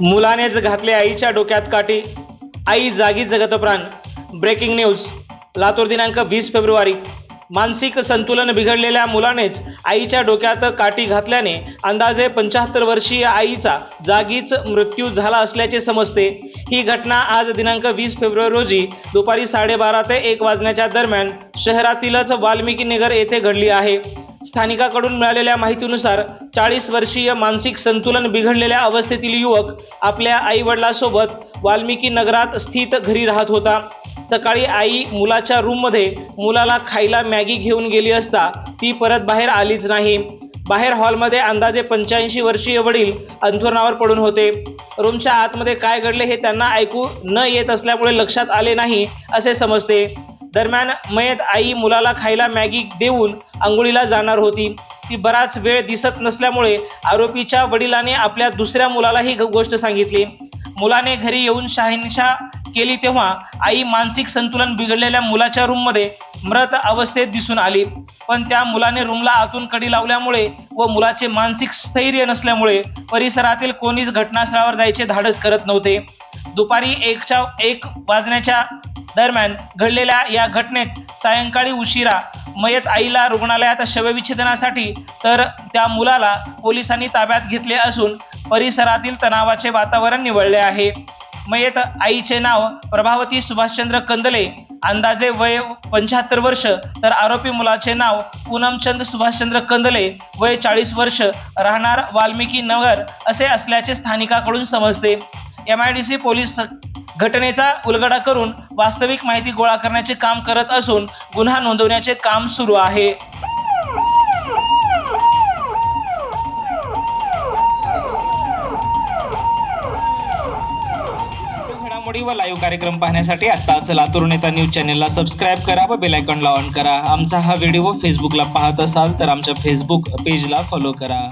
मुलानेच घातले आईच्या डोक्यात काठी. आई जागी जगत प्राण. ब्रेकिंग न्यूज लातूर दिनांक वीस फेब्रुवारी. मानसिक संतुलन बिघडलेल्या मुलानेच आईच्या डोक्यात काठी घातल्याने अंदाजे पंच्याहत्तर वर्षीय आईचा जागीच मृत्यू झाला असल्याचे समजते. ही घटना आज दिनांक वीस फेब्रुवारी रोजी दुपारी साडेबारा ते एक वाजण्याच्या दरम्यान शहरातीलच वाल्मिकी नगर येथे घडली आहे. स्थानिकाकडून मिळालेल्या माहितीनुसार चाळीस वर्षीय मानसिक संतुलन बिघडलेल्या अवस्थेतील युवक आपल्या आईवडिलांसोबत वाल्मिकी नगरात स्थित घरी राहत होता. सकाळी आई मुलाच्या रूममध्ये मुलाला खायला मॅगी घेऊन गेली असता ती परत बाहेर आलीच नाही. बाहेर हॉलमध्ये अंदाजे पंच्याऐंशी वर्षीय वडील अंथरुणावर पडून होते. रूमच्या आतमध्ये काय घडले हे त्यांना ऐकू न येत असल्यामुळे लक्षात आले नाही असे समजते. दरम्यान मयत आई मुलाला खायला मॅगी देऊन आंघोळीला जाणार होती. ती बराच वेळ दिसत नसल्यामुळे आरोपीच्या वडिलांनी आपल्या दुसऱ्या मुलाला ही गोष्ट सांगितली. मुलाने घरी येऊन शहानिशा केली तेव्हा आई मानसिक संतुलन बिघडलेल्या मुलाच्या रूममध्ये मृत अवस्थेत दिसून आली. पण त्या मुलाने रूमला आतून कडी लावल्यामुळे व मुलाचे मानसिक स्थैर्य नसल्यामुळे परिसरातील कोणीच घटनास्थळावर जायचे धाडस करत नव्हते. दुपारी एकच्या एक वाजण्याच्या दरम्यान घडलेल्या या घटनेत सायंकाळी उशिरा मयत आईला रुग्णालयात शवविच्छेदनासाठी तर त्या मुलाला पोलिसांनी ताब्यात घेतले असून परिसरातील तणावाचे वातावरण निवळले आहे. मयत आईचे नाव प्रभावती सुभाषचंद्र कंदले अंदाजे वय पंच्याहत्तर वर्ष तर आरोपी मुलाचे नाव पूनमचंद सुभाषचंद्र कंदले वय चाळीस वर्ष राहणार वाल्मिकी नगर असे असल्याचे स्थानिकाकडून समजते. M I D C police घटनेचा उलगडा करून वास्तविक माहिती गोळा करण्याचे काम करत असून गुन्हा नोंदवण्याचे काम सुरू आहे. घडामोडी व लाईव्ह कार्यक्रम पाहण्यासाठी आत्ताच लातूर नेता न्यूज चॅनेलला सबस्क्राईब करा व बेल आयकॉनला ऑन करा. आमचा हा व्हिडिओ फेसबुकला पाहत असाल तर आमच्या फेसबुक पेजला फॉलो करा.